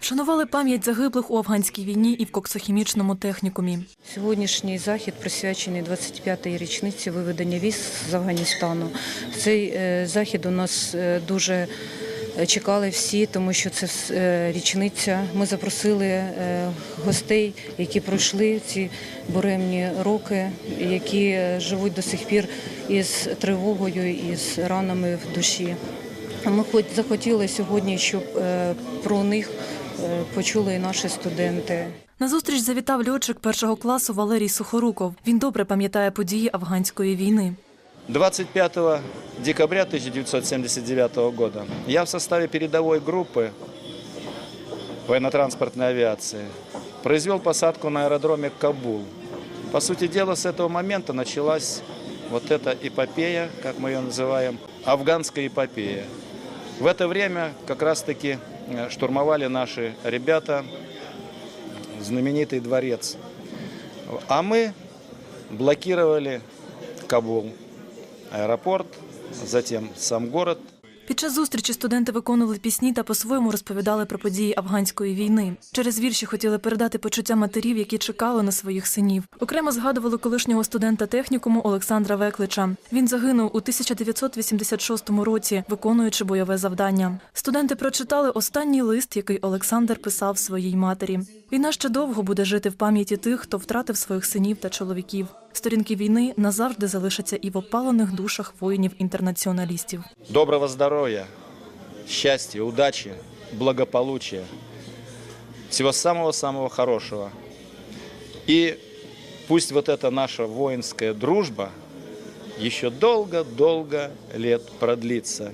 Вшанували пам'ять загиблих у афганській війні і в коксохімічному технікумі. Сьогоднішній захід присвячений 25-й річниці виведення військ з Афганістану. Цей е, захід у нас е, дуже е, чекали всі, тому що це річниця. Ми запросили гостей, які пройшли ці буремні роки, які живуть до сих пір із тривогою, із ранами в душі. Ми хоч захотіли сьогодні, щоб е, про них е, почули і наші студенти. На зустріч завітав льотчик першого класу Валерій Сухоруков. Він добре пам'ятає події афганської війни. 25 декабря 1979 года я в составе передовой группы военно-транспортной авиации произвел посадку на аэродроме Кабул. По сути дела, с этого момента началась вот эта эпопея, как мы ее называем, афганская эпопея. В это время как раз-таки э, штурмовали наши ребята знаменитый дворец. А мы блокировали Кабул, аэропорт, затем сам город. Під час зустрічі студенти виконували пісні та по-своєму розповідали про події афганської війни. Через вірші хотіли передати почуття матерів, які чекали на своїх синів. Окремо згадували колишнього студента технікуму Олександра Веклича. Він загинув у 1986 році, виконуючи бойове завдання. Студенти прочитали останній лист, який Олександр писав своїй матері. Війна ще довго буде жити в пам'яті тих, хто втратив своїх синів та чоловіків. Сторінки війни назавжди залишаться і в опалених душах воїнів-інтернаціоналістів. Доброго здоровья, счастья, удачи, благополучия. Всего самого-самого хорошего. И пусть вот эта наша воинская дружба еще долго-долго лет продлится.